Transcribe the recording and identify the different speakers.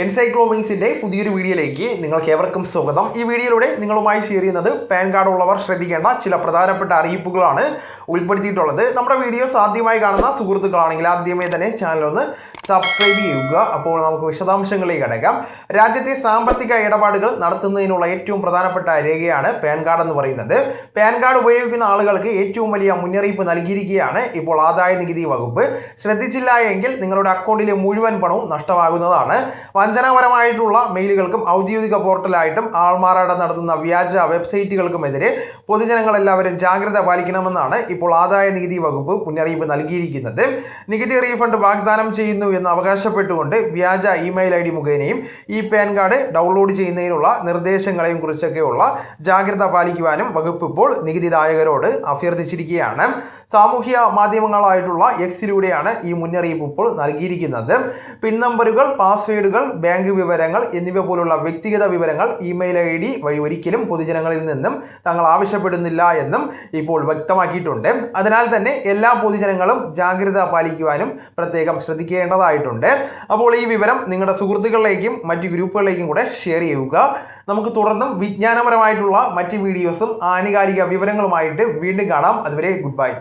Speaker 1: എൻസൈക്ലോമിങ്സിന്റെ പുതിയൊരു വീഡിയോയിലേക്ക് നിങ്ങൾക്ക് ഏവർക്കും സ്വാഗതം. ഈ വീഡിയോയിലൂടെ നിങ്ങളുമായി ഷെയർ ചെയ്യുന്നത് പാൻ കാർഡ് ഉള്ളവർ ശ്രദ്ധിക്കേണ്ട ചില പ്രധാനപ്പെട്ട അറിയിപ്പുകളാണ് ഉൾപ്പെടുത്തിയിട്ടുള്ളത്. നമ്മുടെ വീഡിയോസ് ആദ്യമായി കാണുന്ന സുഹൃത്തുക്കളാണെങ്കിൽ ആദ്യമേ തന്നെ ചാനൽ ഒന്ന് സബ്സ്ക്രൈബ് ചെയ്യുക. അപ്പോൾ നമുക്ക് വിശദാംശങ്ങളിലേക്ക് അടയ്ക്കാം രാജ്യത്തെ സാമ്പത്തിക ഇടപാടുകൾ നടത്തുന്നതിനുള്ള ഏറ്റവും പ്രധാനപ്പെട്ട രേഖയാണ് പാൻ കാർഡ് എന്ന് പറയുന്നത്. പാൻ കാർഡ് ഉപയോഗിക്കുന്ന ആളുകൾക്ക് ഏറ്റവും വലിയ മുന്നറിയിപ്പ് നൽകിയിരിക്കുകയാണ് ഇപ്പോൾ ആദായ നികുതി വകുപ്പ്. ശ്രദ്ധിച്ചില്ല നിങ്ങളുടെ അക്കൗണ്ടിലെ മുഴുവൻ പണവും നഷ്ടമാകുന്നതാണ്. വഞ്ചനാപരമായിട്ടുള്ള മെയിലുകൾക്കും ഔദ്യോഗിക പോർട്ടലായിട്ടും ആൾമാറാട്ടം നടത്തുന്ന വ്യാജ വെബ്സൈറ്റുകൾക്കുമെതിരെ പൊതുജനങ്ങളെല്ലാവരും ജാഗ്രത പാലിക്കണമെന്നാണ് ഇപ്പോൾ ആദായ നികുതി വകുപ്പ് മുന്നറിയിപ്പ് നൽകിയിരിക്കുന്നത്. നികുതി റീഫണ്ട് വാഗ്ദാനം ചെയ്യുന്നു എന്ന് അവകാശപ്പെട്ടുകൊണ്ട് വ്യാജ ഇമെയിൽ ഐ ഡി മുഖേനയും ഈ പാൻ കാർഡ് ഡൗൺലോഡ് ചെയ്യുന്നതിനുള്ള നിർദ്ദേശങ്ങളെയും കുറിച്ചൊക്കെയുള്ള ജാഗ്രത പാലിക്കുവാനും വകുപ്പ് ഇപ്പോൾ നികുതിദായകരോട് അഭ്യർത്ഥിച്ചിരിക്കുകയാണ്. സാമൂഹ്യ മാധ്യമങ്ങളായിട്ടുള്ള എക്സിലൂടെയാണ് ഈ മുന്നറിയിപ്പ് ഇപ്പോൾ നൽകിയിരിക്കുന്നത്. പിൻ നമ്പറുകൾ പാസ്വേഡുകൾ ബാങ്ക് വിവരങ്ങൾ എന്നിവ പോലുള്ള വ്യക്തിഗത വിവരങ്ങൾ ഇമെയിൽ ഐ ഡി വഴി ഒരിക്കലും പൊതുജനങ്ങളിൽ നിന്നും തങ്ങൾ ആവശ്യപ്പെടുന്നില്ല എന്നും ഇപ്പോൾ വ്യക്തമാക്കിയിട്ടുണ്ട്. അതിനാൽ തന്നെ എല്ലാ പൊതുജനങ്ങളും ജാഗ്രത പാലിക്കുവാനും പ്രത്യേകം ശ്രദ്ധിക്കേണ്ടതായിട്ടുണ്ട്. അപ്പോൾ ഈ വിവരം നിങ്ങളുടെ സുഹൃത്തുക്കളിലേക്കും മറ്റ് ഗ്രൂപ്പുകളിലേക്കും കൂടെ ഷെയർ ചെയ്യുക. നമുക്ക് തുടർന്നും വിജ്ഞാനപരമായിട്ടുള്ള മറ്റ് വീഡിയോസും ആനുകാലിക വിവരങ്ങളുമായിട്ട് വീണ്ടും കാണാം. അതുവരെ ഗുഡ് ബൈ.